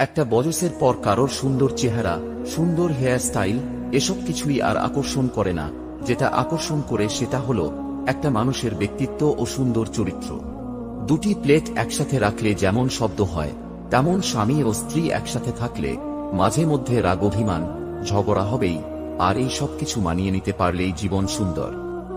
একটা বয়সের পর কারোর সুন্দর চেহারা, সুন্দর হেয়ার স্টাইল এসব কিছুই আর আকর্ষণ করে না। যেটা আকর্ষণ করে সেটা হলো, একটা মানুষের ব্যক্তিত্ব ও সুন্দর চরিত্র। দুটি প্লেট একসাথে রাখলে যেমন শব্দ হয়, তেমন স্বামী ও স্ত্রী একসাথে থাকলে মাঝে মধ্যে রাগ অভিমান, ঝগড়া হবেই, আর এই সব কিছু মানিয়ে নিতে পারলেই জীবন সুন্দর।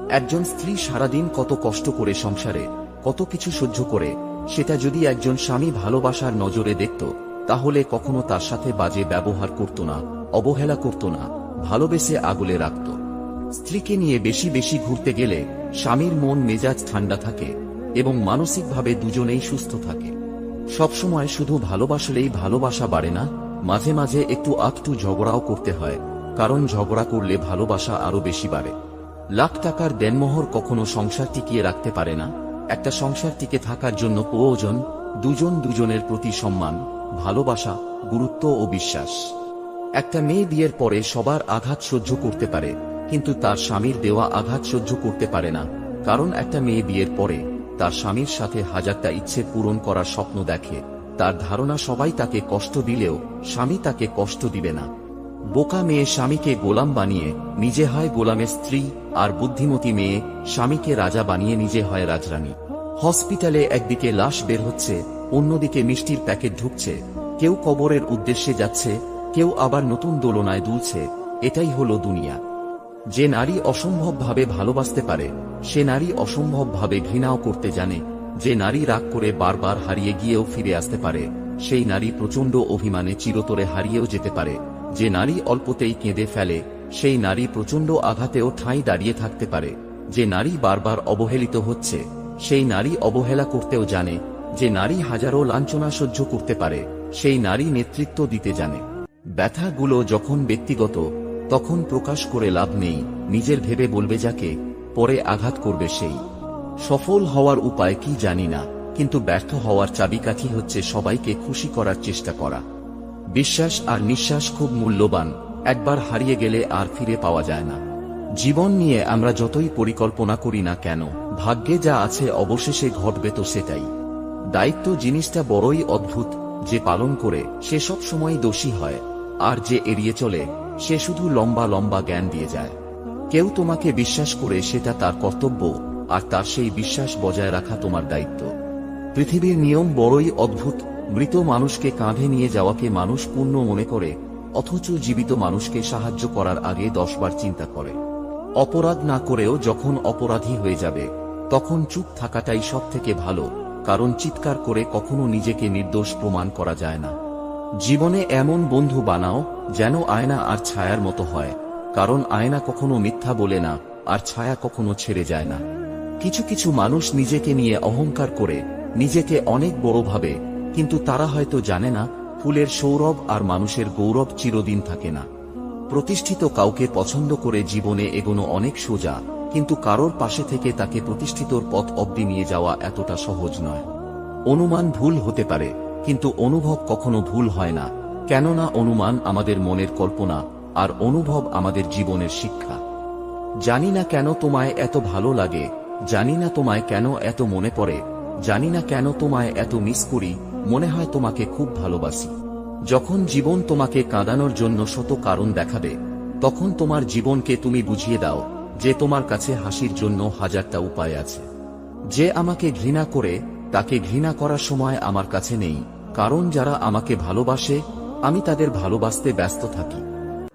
একজন স্ত্রী সারাদিন কত কষ্ট করে সংসারে, কত কিছু সহ্য করে, সেটা যদি একজন স্বামী ভালোবাসার নজরে দেখত তাহলে কখনো তার সাথে বাজে ব্যবহার করত না, অবহেলা করত না, ভালোবেসে আগলে রাখত। স্ত্রীকে নিয়ে বেশি বেশি ঘুরতে গেলে স্বামীর মন মেজাজ ঠান্ডা থাকে এবং মানসিকভাবে দুজনেই সুস্থ থাকে। সবসময় শুধু ভালোবাসলেই ভালোবাসা বাড়ে না, মাঝে মাঝে একটু আধটু ঝগড়াও করতে হয়, কারণ ঝগড়া করলে ভালোবাসা আরও বেশি বাড়ে। লাখ টাকার দেনমোহর কখনো সংসার টিকিয়ে রাখতে পারে না, একটা সংসার টিকে থাকার জন্য প্রয়োজন দুজন দুজনের প্রতি সম্মান। ভালোবাসা, গুরুত্ব ও বিশ্বাস। একটা মেয়ে বিয়ের পরে সবার আঘাত সহ্য করতে পারে, কিন্তু তার স্বামীর দেওয়া আঘাত সহ্য করতে পারে না। কারণ একটা মেয়ে বিয়ের পরে তার স্বামীর সাথে হাজারটা ইচ্ছে পূরণ করার স্বপ্ন দেখে। তার ধারণা, সবাই তাকে কষ্ট দিলেও স্বামী তাকে কষ্ট দিবে না। বোকা মেয়ে স্বামীকে গোলাম বানিয়ে নিজে হয় গোলামের স্ত্রী, আর বুদ্ধিমতী মেয়ে স্বামীকে রাজা বানিয়ে নিজে হয় রাজরানী। হসপিটালে একদিকে লাশ বের হচ্ছে, অন্যদিকে মিষ্টির প্যাকেট ঢুকছে। কেউ কবরের উদ্দেশ্যে যাচ্ছে, কেউ আবার নতুন দোলনায় দুলছে, এটাই হলো দুনিয়া। যে নারী অসম্ভবভাবে ভালোবাসতে পারে, সে নারী অসম্ভবভাবে ঘৃণাও করতে জানে, যে নারী রাগ করে বারবার হারিয়ে গিয়েও ফিরে আসতে পারে, সেই নারী প্রচণ্ড অভিমানে চিরতরে হারিয়েও যেতে পারে। যে নারী অল্পতেই কেঁদে ফেলে, সেই নারী প্রচণ্ড আঘাতেও ঠাঁই দাঁড়িয়ে থাকতে পারে। যে নারী বারবার অবহেলিত হচ্ছে, সেই নারী অবহেলা করতেও জানে, যে নারী হাজারো লাঞ্ছনা সহ্য করতে পারে। সেই নারী নেতৃত্ব দিতে জানে। ব্যথাগুলো যখন ব্যক্তিগত, তখন প্রকাশ করে লাভ নেই, নিজের ভেবে বলবে যাকে, পরে আঘাত করবে সেই। সফল হওয়ার উপায় কি জানি না, কিন্তু ব্যর্থ হওয়ার চাবিকাঠি হচ্ছে সবাইকে খুশি করার চেষ্টা করা। বিশ্বাস আর নিঃশ্বাস খুব মূল্যবান, একবার হারিয়ে গেলে আর ফিরে পাওয়া যায় না। জীবন নিয়ে আমরা যতই পরিকল্পনা করি না কেন, ভাগ্যে যা আছে অবশেষে ঘটবে তো সেটাই। দায়িত্ব জিনিসটা বড়ই অদ্ভুত যে পালন করে সে সব সময় দোষী হয়, আর যে এড়িয়ে চলে, সে শুধু লম্বা লম্বা জ্ঞান দিয়ে যায়। কেউ তোমাকে বিশ্বাস করে সেটা তার কর্তব্য, আর তার সেই বিশ্বাস বজায় রাখা তোমার দায়িত্ব। পৃথিবীর নিয়ম বড়ই অদ্ভুত, মৃত মানুষকে কাঁধে নিয়ে যাওয়াকে মানুষ পূর্ণ মনে করে, অথচ জীবিত মানুষকে সাহায্য করার আগে দশবার চিন্তা করে। অপরাধ না করেও যখন অপরাধী হয়ে যাবে, তখন চুপ থাকাটাই সব থেকে ভালো কারণ চিৎকার করে কখনো নিজেকে নির্দোষ প্রমাণ করা যায় না। জীবনে এমন বন্ধু বানাও, যেন আয়না আর ছায়ার মতো হয়। কারণ আয়না কখনো মিথ্যা বলে না, আর ছায়া কখনো ছেড়ে যায় না। কিছু কিছু মানুষ নিজেকে নিয়ে অহংকার করে, নিজেকে অনেক বড় ভাবে, কিন্তু তারা হয়তো জানে না, ফুলের সৌরভ আর মানুষের গৌরব চিরদিন থাকে না। প্রতিষ্ঠিত কাউকে পছন্দ করে জীবনে এগোনো অনেক সোজা কিন্তু কারোর পাশে থেকে তাকে প্রতিষ্ঠিতর পথ অব্দি নিয়ে যাওয়া এতটা সহজ নয়। অনুমান ভুল হতে পারে, কিন্তু অনুভব কখনো ভুল হয় না, কেননা অনুমান আমাদের মনের কল্পনা আর অনুভব আমাদের জীবনের শিক্ষা। জানি না কেন তোমায় এত ভালো লাগে, জানি না তোমায় কেন এত মনে পড়ে, জানি না কেন তোমায় এত মিস করি, মনে হয় তোমাকে খুব ভালোবাসি। যখন জীবন তোমাকে কাঁদানোর জন্য শত কারণ দেখাবে, তখন তোমার জীবনকে তুমি বুঝিয়ে দাও যে তোমার কাছে হাসির জন্য হাজারটা উপায় আছে। যে আমাকে ঘৃণা করে, তাকে ঘৃণা করার সময় আমার কাছে নেই, কারণ যারা আমাকে ভালোবাসে, আমি তাদের ভালোবাসতে ব্যস্ত থাকি।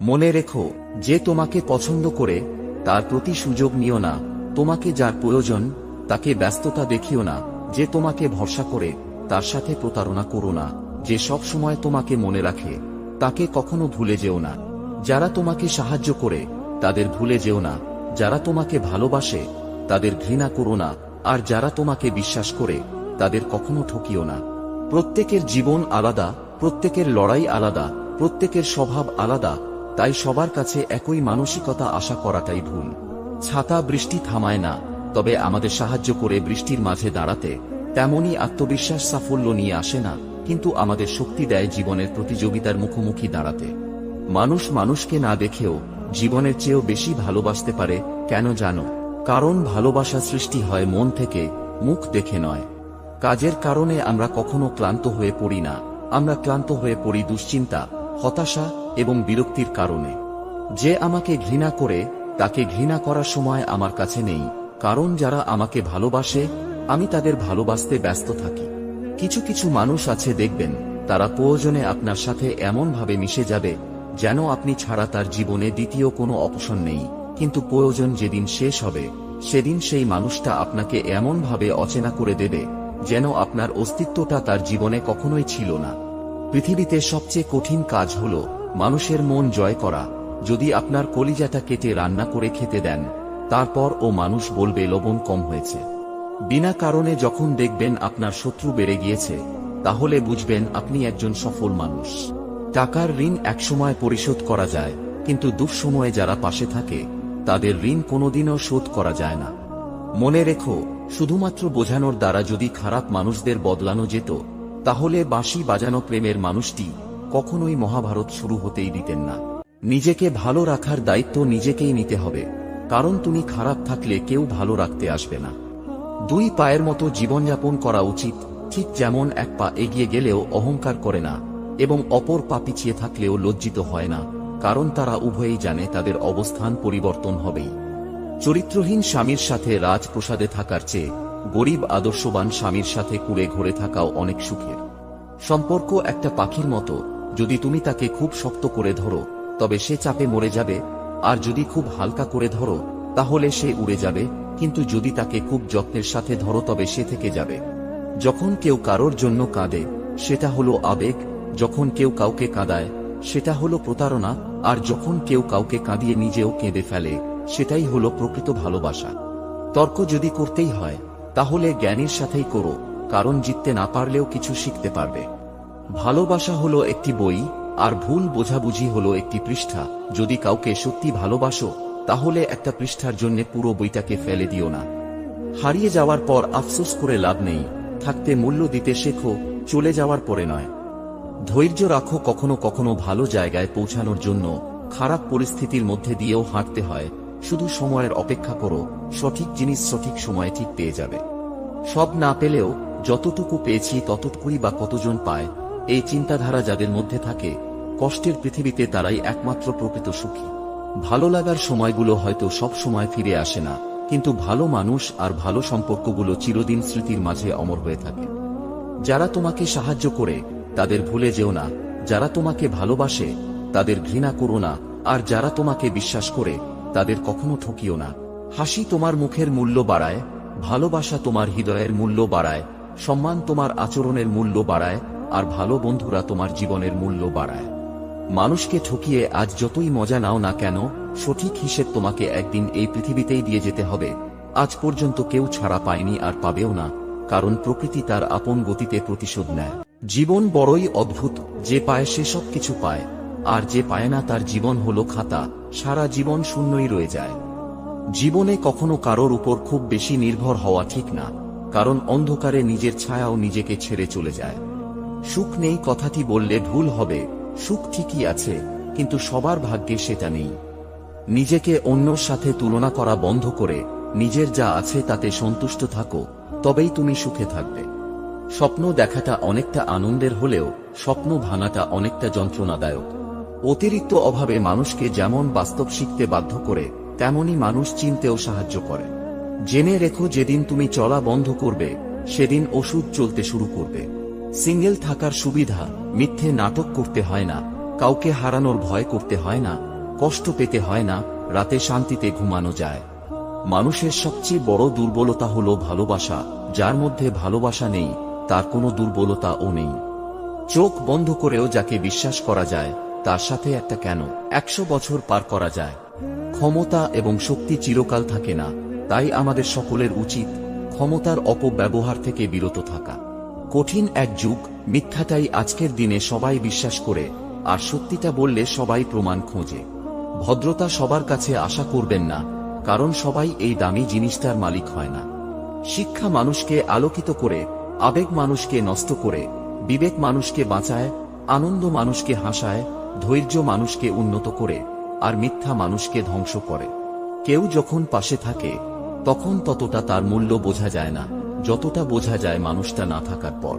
মনে রেখো, যে তোমাকে পছন্দ করে, তার প্রতি সুযোগ নিও না, তোমাকে যার প্রয়োজন, তাকে ব্যস্ততা দেখিও না, যে তোমাকে ভরসা করে, তার সাথে প্রতারণা করো না, যে সব সময় তোমাকে মনে রাখে, তাকে কখনো ভুলে যেও না। যারা তোমাকে সাহায্য করে, তাদের ভুলে যেও না যারা তোমাকে ভালোবাসে, তাদের ঘৃণা করো না, আর যারা তোমাকে বিশ্বাস করে, তাদের কখনো ঠকিও না। প্রত্যেকের জীবন আলাদা, প্রত্যেকের লড়াই আলাদা, প্রত্যেকের স্বভাব আলাদা, তাই সবার কাছে একই মানসিকতা আশা করাটাই ভুল। ছাতা বৃষ্টি থামায় না, তবে আমাদের সাহায্য করে বৃষ্টির মাঝে দাঁড়াতে, তেমনই আত্মবিশ্বাস সাফল্য নিয়ে আসে না, কিন্তু আমাদের শক্তি দেয় জীবনের প্রতিযোগিতার মুখোমুখি দাঁড়াতে। মানুষ মানুষকে না দেখেও জীবনের চেয়েও বেশি ভালোবাসতে পারে, কেন জানো? কারণ ভালোবাসা সৃষ্টি হয় মন থেকে, মুখ দেখে নয়। কাজের কারণে আমরা কখনো ক্লান্ত হয়ে পড়ি না। আমরা ক্লান্ত হয়ে পড়ি দুশ্চিন্তা, হতাশা এবং বিরক্তির কারণে। যে আমাকে ঘৃণা করে, তাকে ঘৃণা করার সময় আমার কাছে নেই, কারণ যারা আমাকে ভালোবাসে, আমি তাদের ভালোবাসতে ব্যস্ত থাকি। কিছু কিছু মানুষ আছে দেখবেন, তারা প্রয়োজনে আপনার সাথে এমনভাবে মিশে যাবে যেন আপনি ছাড়া তার জীবনে দ্বিতীয় কোনো অপশন নেই। কিন্তু প্রয়োজন যেদিন শেষ হবে, সেদিন সেই মানুষটা আপনাকে এমনভাবে অচেনা করে দেবে, যেন আপনার অস্তিত্বটা তার জীবনে কখনোই ছিল না। পৃথিবীতে সবচেয়ে কঠিন কাজ হল মানুষের মন জয় করা। যদি আপনার কলিজাটা কেটে রান্না করে খেতে দেন, তারপর ও মানুষ বলবে, লবণ কম হয়েছে। বিনা কারণে যখন দেখবেন আপনার শত্রু বেড়ে গিয়েছে, তাহলে বুঝবেন আপনি একজন সফল মানুষ। টাকার ঋণ একসময় পরিশোধ করা যায়, কিন্তু দুঃসময়ে যারা পাশে থাকে, তাদের ঋণ কোনোদিনও শোধ করা যায় না। মনে রেখো, শুধুমাত্র বোঝানোর দ্বারা যদি খারাপ মানুষদের বদলানো যেত, তাহলে বাঁশি বাজানো প্রেমের মানুষটি কখনোই মহাভারত শুরু হতেই দিতেন না। নিজেকে ভালো রাখার দায়িত্ব নিজেকেই নিতে হবে, কারণ তুমি খারাপ থাকলে কেউ ভালো রাখতে আসবে না। দুই পায়ের মতো জীবনযাপন করা উচিত, ঠিক যেমন এক পা এগিয়ে গেলেও অহংকার করে না। এবং অপর পা পিছিয়ে থাকলেও লজ্জিত হয় না, কারণ তারা উভয়েই জানে তাদের অবস্থান পরিবর্তন হবেই। চরিত্রহীন স্বামীর সাথে রাজপ্রসাদে থাকার চেয়ে গরিব আদর্শবান স্বামীর সাথে কুড়ে ঘুরে থাকাও অনেক সুখের। সম্পর্ক একটা পাখির মতো, যদি তুমি তাকে খুব শক্ত করে ধরো, তবে সে চাপে মরে যাবে, আর যদি খুব হালকা করে ধরো, তাহলে সে উড়ে যাবে, কিন্তু যদি তাকে খুব যত্নের সাথে ধরো তবে সে থেকে যাবে। যখন কেউ কারোর জন্য কাঁদে, সেটা হলো আবেগ যখন কেউ কাউকে কাঁদায়, সেটা হলো প্রতারণা, আর যখন কেউ কাউকে কাঁদিয়ে নিজেও কেঁদে ফেলে, সেটাই হলো প্রকৃত ভালোবাসা। তর্ক যদি করতেই হয়, তাহলে জ্ঞানীর সাথেই করো, কারণ জিততে না পারলেও কিছু শিখতে পারবে। ভালোবাসা হলো একটি বই, আর ভুল বোঝাবুঝি হলো একটি পৃষ্ঠা। যদি কাউকে সত্যি ভালোবাসো, তাহলে একটা পৃষ্ঠার জন্য পুরো বইটাকে ফেলে দিও না। হারিয়ে যাওয়ার পর আফসোস করে লাভ নেই, থাকতে মূল্য দিতে শেখো, চলে যাওয়ার পরে নয়। ধৈর্য রাখো কখনো কখনো ভালো জায়গায় পৌঁছানোর জন্য, খারাপ পরিস্থিতির মধ্যে দিয়েও হাঁটতে হয়, শুধু সময়ের অপেক্ষা করো, সঠিক জিনিস সঠিক সময়ে ঠিক পেয়ে যাবে। সব না পেলেও, যতটুকু পেয়েছি ততটুকুই বা কতজন পায়, এই চিন্তাধারা যাদের মধ্যে থাকে, কষ্টের পৃথিবীতে তারাই একমাত্র প্রকৃত সুখী। ভালো লাগার সময়গুলো হয়তো সব সময় ফিরে আসে না, কিন্তু ভালো মানুষ আর ভালো সম্পর্কগুলো চিরদিন স্মৃতির মাঝে অমর হয়ে থাকে। যারা তোমাকে সাহায্য করে তাদের ভুলে যেও না। যারা তোমাকে ভালোবাসে, তাদের ঘৃণা করো না। আর যারা তোমাকে বিশ্বাস করে, তাদের কখনো ঠকিও না। হাসি তোমার মুখের মূল্য বাড়ায়, ভালোবাসা তোমার হৃদয়ের মূল্য বাড়ায়, সম্মান তোমার আচরণের মূল্য বাড়ায়, আর ভালো বন্ধুরা তোমার জীবনের মূল্য বাড়ায়। মানুষকে ঠকিয়ে আজ যতই মজা নাও না কেন, সঠিক হিসেব তোমাকে একদিন এই পৃথিবীতেই দিয়ে যেতে হবে। আজ পর্যন্ত কেউ ছাড়া পায়নি আর পাবেও না, কারণ প্রকৃতি তার আপন গতিতে প্রতিশোধ নেয়। জীবন বড়ই অদ্ভুত, যে পায় সে সব কিছু পায়, আর যে পায় না তার জীবন হলো খাতা, সারা জীবন শূন্যই রয়ে যায়। জীবনে কখনো কারোর উপর খুব বেশি নির্ভর হওয়া ঠিক না, কারণ অন্ধকারে নিজের ছায়াও নিজেকে ছেড়ে চলে যায়। সুখ নেই কথাটি বললে ভুল হবে, সুখ ঠিকই আছে, কিন্তু সবার ভাগ্যে সেটা নেই। নিজেকে অন্যর সাথে তুলনা করা বন্ধ করে, নিজের যা আছে তাতে সন্তুষ্ট থাকো, তবেই তুমি সুখে থাকবে। স্বপ্ন দেখাটা অনেকটা আনন্দের হলেও, স্বপ্ন ভাঙাটা অনেকটা যন্ত্রণাদায়ক। অতিরিক্ত অভাবে মানুষকে যেমন বাস্তব শিখতে বাধ্য করে তেমনি মানুষ চিনতেও সাহায্য করে। জেনে রেখো যেদিন তুমি চলা বন্ধ করবে, সেদিন ওষুধ চলতে শুরু করবে। সিঙ্গেল থাকার সুবিধা, মিথ্যে নাটক করতে হয় না, কাউকে হারানোর ভয় করতে হয় না, কষ্ট পেতে হয় না, রাতে শান্তিতে ঘুমানো যায়। মানুষের সবচেয়ে বড় দুর্বলতা হল ভালোবাসা, যার মধ্যে ভালোবাসা নেই তার কোনো দুর্বলতাও নেই। চোখ বন্ধ করেও যাকে বিশ্বাস করা যায়, তার সাথে একটা কেন? একশো বছর পার করা যায়। ক্ষমতা এবং শক্তি চিরকাল থাকে না, তাই আমাদের সকলের উচিত ক্ষমতার অপব্যবহার থেকে বিরত থাকা। কঠিন এক যুগ, মিথ্যাটাই আজকের দিনে সবাই বিশ্বাস করে, আর সত্যিটা বললে সবাই প্রমাণ খোঁজে। ভদ্রতা সবার কাছে আশা করবেন না, কারণ সবাই এই দামি জিনিসটার মালিক হয় না। শিক্ষা মানুষকে আলোকিত করে আবেগ মানুষকে নষ্ট করে, বিবেক মানুষকে বাঁচায়, আনন্দ মানুষকে হাসায়, ধৈর্য মানুষকে উন্নত করে, আর মিথ্যা মানুষকে ধ্বংস করে। কেউ যখন পাশে থাকে, তখন ততটা তার মূল্য বোঝা যায় না, যতটা বোঝা যায় মানুষটা না থাকার পর।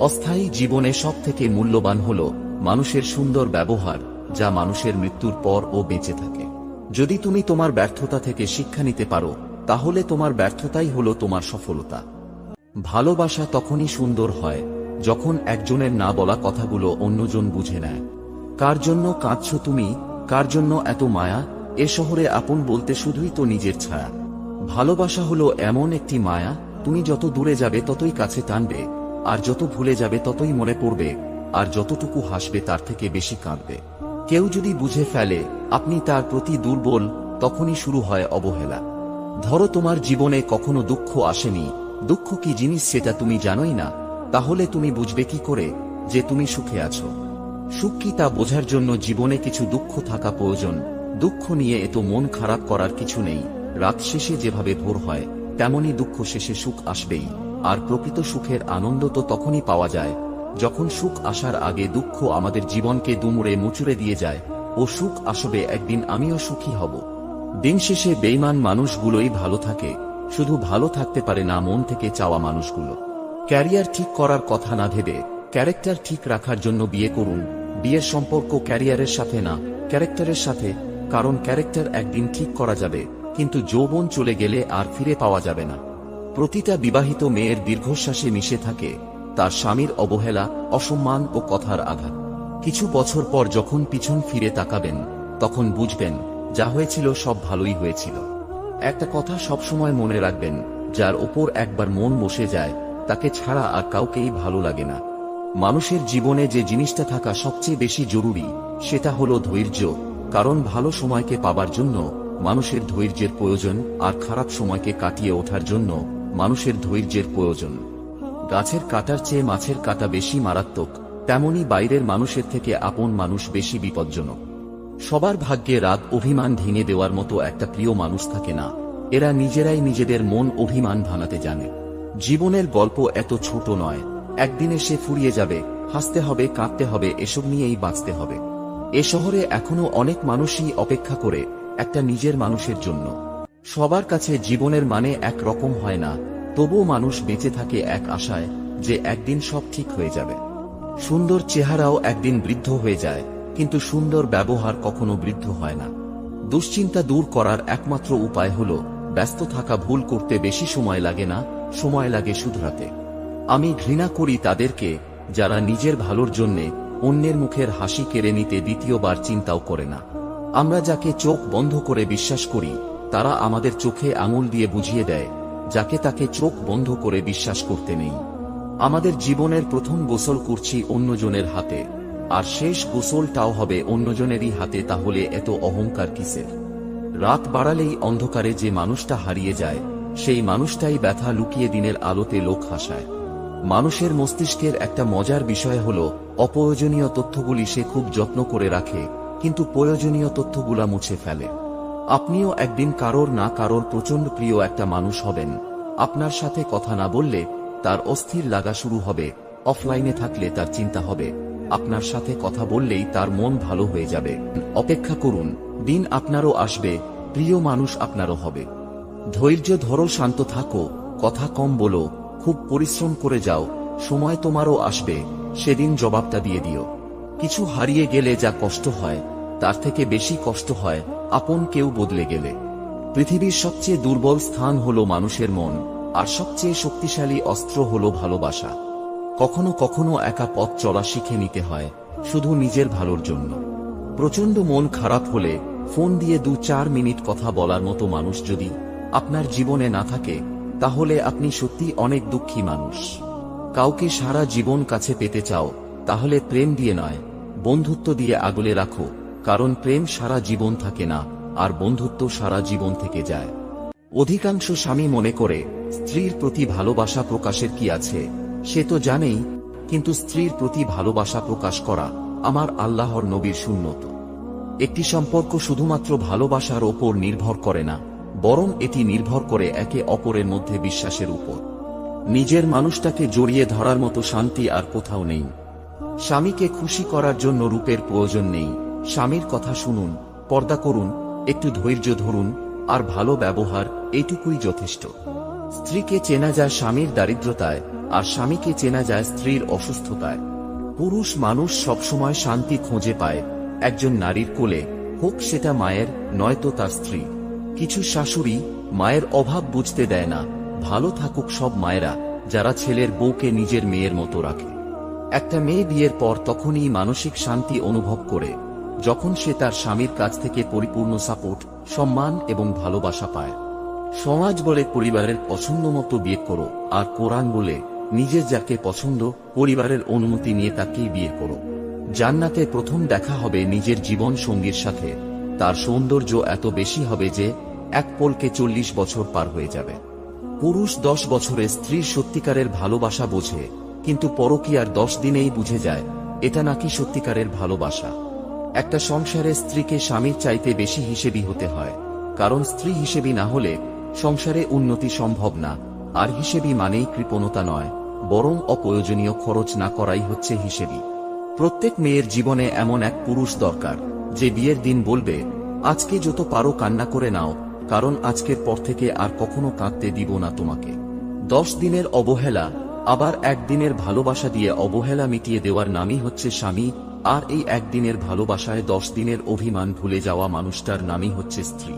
অস্থায়ী জীবনে সব থেকে মূল্যবান হল মানুষের সুন্দর ব্যবহার, যা মানুষের মৃত্যুর পর ও বেঁচে থাকে। যদি তুমি তোমার ব্যর্থতা থেকে শিক্ষা নিতে পারো, তাহলে তোমার ব্যর্থতাই হলো তোমার সফলতা। ভালোবাসা তখনই সুন্দর হয়, যখন একজনের না বলা কথাগুলো অন্যজন বুঝে নেয়। কার জন্য কাঁদছ তুমি? কার জন্য এত মায়া? এ শহরে আপন বলতে শুধুই তো নিজের ছায়া। ভালোবাসা হলো এমন একটি মায়া, তুমি যত দূরে যাবে ততই কাছে টানবে, আর যত ভুলে যাবে ততই মনে পড়বে, আর যতটুকু হাসবে তার থেকে বেশি কাঁদবে। কেউ যদি বুঝে ফেলে, আপনি তার প্রতি দুর্বল, তখনই শুরু হয় অবহেলা। ধরো তোমার জীবনে কখনো দুঃখ আসেনি দুঃখ কি জিনিস সেটা তুমি জানোই না? তাহলে তুমি বুঝবে কি করে যে তুমি সুখে আছো। সুখ কি তা বোঝার জন্য জীবনে কিছু দুঃখ থাকা প্রয়োজন। দুঃখ নিয়ে এত মন খারাপ করার কিছু নেই। রাত শেষে যেভাবে ভোর হয় তেমনি দুঃখ শেষে সুখ আসবেই। আর প্রকৃত সুখের আনন্দ তো তখনই পাওয়া যায়, যখন সুখ আসার আগে দুঃখ আমাদের জীবনকে দুমুড়ে মুচুরে দিয়ে যায়, ও সুখ আসবে একদিন আমিও সুখী হব। দিন শেষে বেইমান মানুষগুলোই ভালো থাকে। শুধু ভালো থাকতে পারে না মন থেকে চাওয়া মানুষগুলো। ক্যারিয়ার ঠিক করার কথা না ভেবে, ক্যারেক্টার ঠিক রাখার জন্য বিয়ে করুন। বিয়ের সম্পর্ক ক্যারিয়ারের সাথে না, ক্যারেক্টারের সাথে, কারণ ক্যারেক্টার একদিন ঠিক করা যাবে, কিন্তু যৌবন চলে গেলে আর ফিরে পাওয়া যাবে না। প্রতিটা বিবাহিত মেয়ের দীর্ঘশ্বাসে মিশে থাকে, তার স্বামীর অবহেলা, অসম্মান ও কথার আঘাত। কিছু বছর পর যখন পিছন ফিরে তাকাবেন, তখন বুঝবেন, যা হয়েছিল সব ভালোই হয়েছিল। একটা কথা সবসময় মনে রাখবেন, যার ওপর একবার মন বসে যায়, তাকে ছাড়া আর কাউকেই ভালো লাগে না। মানুষের জীবনে যে জিনিসটা থাকা সবচেয়ে বেশি জরুরি, সেটা হলো ধৈর্য, কারণ ভালো সময়কে পাবার জন্য, মানুষের ধৈর্যের প্রয়োজন, আর খারাপ সময়কে কাটিয়ে ওঠার জন্য, মানুষের ধৈর্যের প্রয়োজন। গাছের কাটার চেয়ে মাছের কাটা বেশি মারাত্মক, তেমনি বাইরের মানুষের থেকে আপন মানুষ বেশি বিপজ্জনক। সবার ভাগ্যে রাগ অভিমান ভেঙে দেওয়ার মতো একটা প্রিয় মানুষ থাকে না। এরা নিজেরাই নিজেদের মন অভিমান ভাঙাতে জানে। জীবনের গল্প এত ছোট নয়। একদিনে সে ফুরিয়ে যাবে, হাসতে হবে, কাঁদতে হবে, এসব নিয়েই বাঁচতে হবে। এ শহরে এখনও অনেক মানুষই অপেক্ষা করে একটা নিজের মানুষের জন্য। সবার কাছে জীবনের মানে এক রকম হয় না, তবুও মানুষ বেঁচে থাকে এক আশায় যে একদিন সব ঠিক হয়ে যাবে। সুন্দর চেহারাও একদিন বৃদ্ধ হয়ে যায়। কিন্তু সুন্দর ব্যবহার কখনো বৃদ্ধ হয় না। দুশ্চিন্তা দূর করার একমাত্র উপায় হল, ব্যস্ত থাকা ভুল করতে বেশি সময় লাগে না, সময় লাগে শুধরাতে। আমি ঘৃণা করি তাদেরকে, যারা নিজের ভালোর জন্যে অন্যের মুখের হাসি কেড়ে নিতে দ্বিতীয়বার চিন্তাও করে না। আমরা যাকে চোখ বন্ধ করে বিশ্বাস করি, তারা আমাদের চোখে আঙুল দিয়ে বুঝিয়ে দেয়, যাকে তাকে চোখ বন্ধ করে বিশ্বাস করতে নেই। আমাদের জীবনের প্রথম গোসল করছি অন্যজনের হাতে। আর শেষ গোসলটাও হবে অন্যজনেরই হাতে, তাহলে এত অহংকার কিসের? রাত বাড়ালেই অন্ধকারে যে মানুষটা হারিয়ে যায়, সেই মানুষটাই ব্যথা লুকিয়ে দিনের আলোতে লোক হাসায়। মানুষের মস্তিষ্কের একটা মজার বিষয় হল, অপ্রয়োজনীয় তথ্যগুলি সে খুব যত্ন করে রাখে, কিন্তু প্রয়োজনীয় তথ্যগুলা মুছে ফেলে। আপনিও একদিন কারোর না কারোর প্রচণ্ড প্রিয় একটা মানুষ হবেন। আপনার সাথে কথা না বললে তার অস্থির লাগা শুরু হবে, অফলাইনে থাকলে তার চিন্তা হবে। আপনার সাথে কথা বললেই তার মন ভালো হয়ে যাবে। অপেক্ষা করুন, দিন আপনারও আসবে, প্রিয় মানুষ আপনারও হবে। ধৈর্য ধরো, শান্ত থাকো, কথা কম বলো, খুব পরিশ্রম করে যাও, সময় তোমারও আসবে, সেদিন জবাবটা দিয়ে দিও। কিছু হারিয়ে গেলে যা কষ্ট হয়, তার থেকে বেশি কষ্ট হয়, আপন কেউ বদলে গেলে। পৃথিবীর সবচেয়ে দুর্বল স্থান হল মানুষের মন, আর সবচেয়ে শক্তিশালী অস্ত্র হল ভালোবাসা। কখনো কখনো একা পথ চলা শিখে নিতে হয়, শুধু নিজের ভালোর জন্য। প্রচণ্ড মন খারাপ হলে ফোন দিয়ে দু চার মিনিট কথা বলার মতো মানুষ যদি আপনার জীবনে না থাকে, তাহলে আপনি সত্যি অনেক দুঃখী মানুষ। কাউকে সারা জীবন কাছে পেতে চাও, তাহলে প্রেম দিয়ে নয়, বন্ধুত্ব দিয়ে আগলে রাখো, কারণ প্রেম সারা জীবন থাকে না, আর বন্ধুত্ব সারা জীবন থেকে যায়। অধিকাংশ স্বামী মনে করে, স্ত্রীর প্রতি ভালোবাসা প্রকাশের কি আছে? সে তো জানেই, কিন্তু স্ত্রীর প্রতি ভালোবাসা প্রকাশ করা আমার আল্লাহর নবীর শূন্যত একটি সম্পর্ক শুধুমাত্র ভালোবাসার ওপর নির্ভর করে না, বরং এটি নির্ভর করে একে অপরের মধ্যে বিশ্বাসের উপর। নিজের মানুষটাকে জড়িয়ে ধরার মতো শান্তি আর কোথাও নেই। স্বামীকে খুশি করার জন্য রূপের প্রয়োজন নেই। স্বামীর কথা শুনুন, পর্দা করুন, একটু ধৈর্য ধরুন, আর ভালো ব্যবহার, এইটুকুই যথেষ্ট। স্ত্রীকে চেনা যায় স্বামীর দারিদ্রতায়, আর স্বামীকে চেনা যায় স্ত্রীর অসুস্থতায়। পুরুষ মানুষ সবসময় শান্তি খুঁজে পায়, একজন নারীর কোলে, হোক সেটা মায়ের, নয়তো তার স্ত্রী। কিছু শাশুড়ি মায়ের অভাব বুঝতে দেয় না, ভালো থাকুক সব মায়েরা, যারা ছেলের বউকে নিজের মেয়ের মতো রাখে। একটা মেয়ে বিয়ের পর তখনই মানসিক শান্তি অনুভব করে, যখন সে তার স্বামীর কাছ থেকে পরিপূর্ণ সাপোর্ট, সম্মান এবং ভালোবাসা পায়। সমাজ বলে পরিবারের পছন্দ মতো বিয়ে করো, আর কোরআন বলে নিজের যাকে পছন্দ, পরিবারের অনুমতি নিয়ে তাকেই বিয়ে করো। জান্নাতে প্রথম দেখা হবে নিজের জীবন সঙ্গীর সাথে। তার সৌন্দর্য এত বেশি হবে যে এক পোলকে চল্লিশ বছর পার হয়ে যাবে। পুরুষ দশ বছরে স্ত্রীর সত্যিকারের ভালোবাসা বোঝে, কিন্তু পরকীয়ার দশ দিনেই বুঝে যায়, এটা নাকি সত্যিকারের ভালোবাসা। একটা সংসারে স্ত্রীকে স্বামীর চাইতে বেশি হিসেবি হতে হয়, কারণ স্ত্রী হিসেবি না হলে সংসারে উন্নতি সম্ভব না। আর হিসেবি মানেই কৃপণতা নয়, বরং অপ্রয়োজনীয় খরচ না করাই হচ্ছে হিসেবি প্রত্যেক মেয়ের জীবনে এমন এক পুরুষ দরকার, যে বিয়ের দিন বলবে, আজকে যত পারো কান্না করে নাও, কারণ আজকের পর থেকে আর কখনো কাঁদতে দিব না তোমাকে। দশ দিনের অবহেলা, আবার একদিনের ভালোবাসা দিয়ে অবহেলা মিটিয়ে দেওয়ার নামই হচ্ছে স্বামী, আর এই একদিনের ভালোবাসায় দশ দিনের অভিমান ভুলে যাওয়া মানুষটার নামই হচ্ছে স্ত্রী।